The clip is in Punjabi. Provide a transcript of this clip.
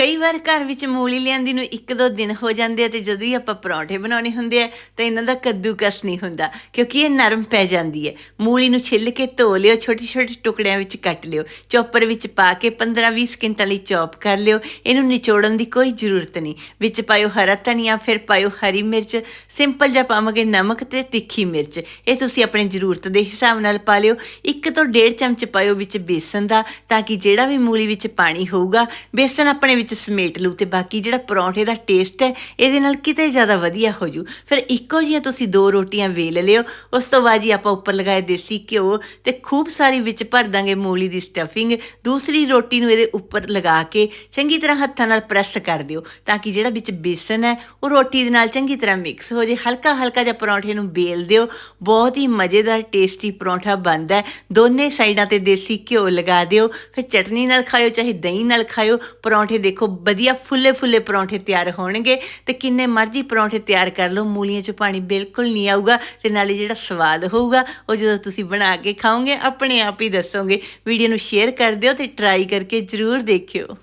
ਕਈ ਵਾਰ ਘਰ ਵਿੱਚ ਮੂਲੀ ਲਿਆਂਦੀ ਨੂੰ ਇੱਕ ਦੋ ਦਿਨ ਹੋ ਜਾਂਦੇ ਆ ਤੇ ਜਦੋਂ ਹੀ ਆਪਾਂ ਪਰੌਂਠੇ ਬਣਾਉਣੇ ਹੁੰਦੇ ਆ, ਤਾਂ ਇਹਨਾਂ ਦਾ ਕੱਦੂਕਸ ਨਹੀਂ ਹੁੰਦਾ, ਕਿਉਂਕਿ ਇਹ ਨਰਮ ਪੈ ਜਾਂਦੀ ਹੈ। ਮੂਲੀ ਨੂੰ ਛਿੱਲ ਕੇ ਧੋ ਲਿਓ ਛੋਟੇ ਛੋਟੇ ਟੁਕੜਿਆਂ ਵਿੱਚ ਕੱਟ ਲਿਓ, ਚੌਪਰ ਵਿੱਚ ਪਾ ਕੇ 15-20 ਸਕਿੰਟਾਂ ਲਈ ਚੌਪ ਕਰ ਲਿਓ। ਇਹਨੂੰ ਨਿਚੋੜਨ ਦੀ ਕੋਈ ਜ਼ਰੂਰਤ ਨਹੀਂ। ਵਿੱਚ ਪਾਇਓ ਹਰਾ ਧਨੀਆ, ਫਿਰ ਪਾਇਓ ਹਰੀ ਮਿਰਚ, ਸਿੰਪਲ ਜਿਹਾ ਪਾਵਾਂਗੇ ਨਮਕ ਤੇ ਤਿੱਖੀ ਮਿਰਚ। ਇਹ ਤੁਸੀਂ ਆਪਣੀ ਜ਼ਰੂਰਤ ਦੇ ਹਿਸਾਬ ਨਾਲ ਪਾ ਲਿਓ। ਇੱਕ ਤੋਂ ਡੇਢ ਚਮਚ ਪਾਇਓ ਵਿੱਚ ਬੇਸਨ ਦਾ, ਤਾਂ ਕਿ ਜਿਹੜਾ ਵੀ ਮੂਲੀ ਵਿੱਚ ਪਾਣੀ ਹੋਊਗਾ, ਬੇਸਨ ਆਪਣੇ ਵਿੱਚ ਸਮੇਟ ਲੂ ਤੇ ਬਾਕੀ ਜਿਹੜਾ ਪਰੌਂਠੇ ਦਾ ਟੇਸਟ ਹੈ, ਇਹਦੇ ਨਾਲ ਕਿਤੇ ਜ਼ਿਆਦਾ ਵਧੀਆ ਹੋ ਜੂ ਫਿਰ ਇੱਕੋ ਜਿਹੀਆਂ ਤੁਸੀਂ ਦੋ ਰੋਟੀਆਂ ਵੇਲ ਲਿਓ, ਉਸ ਤੋਂ ਬਾਅਦ ਜੀ ਆਪਾਂ ਉੱਪਰ ਲਗਾਏ ਦੇਸੀ ਘਿਓ ਤੇ ਖੂਬ ਸਾਰੀ ਵਿੱਚ ਭਰ ਦਾਂਗੇ ਮੂਲੀ ਦੀ ਸਟਫਿੰਗ ਦੂਸਰੀ ਰੋਟੀ ਨੂੰ ਇਹਦੇ ਉੱਪਰ ਲਗਾ ਕੇ ਚੰਗੀ ਤਰ੍ਹਾਂ ਹੱਥਾਂ ਨਾਲ ਪ੍ਰੈਸ ਕਰ ਦਿਓ ਤਾਂ ਕਿ ਜਿਹੜਾ ਵਿੱਚ ਬੇਸਨ ਹੈ, ਉਹ ਰੋਟੀ ਦੇ ਨਾਲ ਚੰਗੀ ਤਰ੍ਹਾਂ ਮਿਕਸ ਹੋ ਜੇ। ਹਲਕਾ ਹਲਕਾ ਜਿਹਾ ਪਰੌਂਠੇ ਨੂੰ ਬੇਲ ਦਿਓ, ਬਹੁਤ ਹੀ ਮਜ਼ੇਦਾਰ ਟੇਸਟੀ ਪਰੌਂਠਾ ਬਣਦਾ ਹੈ। ਦੋਨੇ ਸਾਈਡਾਂ ਤੇ ਦੇਸੀ ਘਿਓ ਲਗਾ ਦਿਓ, ਫਿਰ ਚਟਨੀ ਨਾਲ ਖਾਓ ਚਾਹੇ ਦਹੀਂ ਨਾਲ ਖਾਓ ਪਰੌਂਠੇ ਦੇਖੋ ਵਧੀਆ ਫੁੱਲੇ ਫੁੱਲੇ ਪਰੌਂਠੇ ਤਿਆਰ ਹੋਣਗੇ ਤੇ ਕਿੰਨੇ ਮਰਜ਼ੀ ਪਰੌਂਠੇ ਤਿਆਰ ਕਰ ਲਓ, ਮੂਲੀਆਂ 'ਚ ਪਾਣੀ ਬਿਲਕੁਲ ਨਹੀਂ ਆਊਗਾ ਤੇ ਨਾਲੇ ਜਿਹੜਾ ਸਵਾਦ ਹੋਊਗਾ, ਉਹ ਜਦੋਂ ਤੁਸੀਂ ਬਣਾ ਕੇ ਖਾਓਗੇ, ਆਪਣੇ ਆਪ ਹੀ ਦੱਸੋਗੇ। ਵੀਡੀਓ ਨੂੰ ਸ਼ੇਅਰ ਕਰ ਦਿਓ ਤੇ ਟਰਾਈ ਕਰਕੇ ਜ਼ਰੂਰ ਦੇਖਿਓ।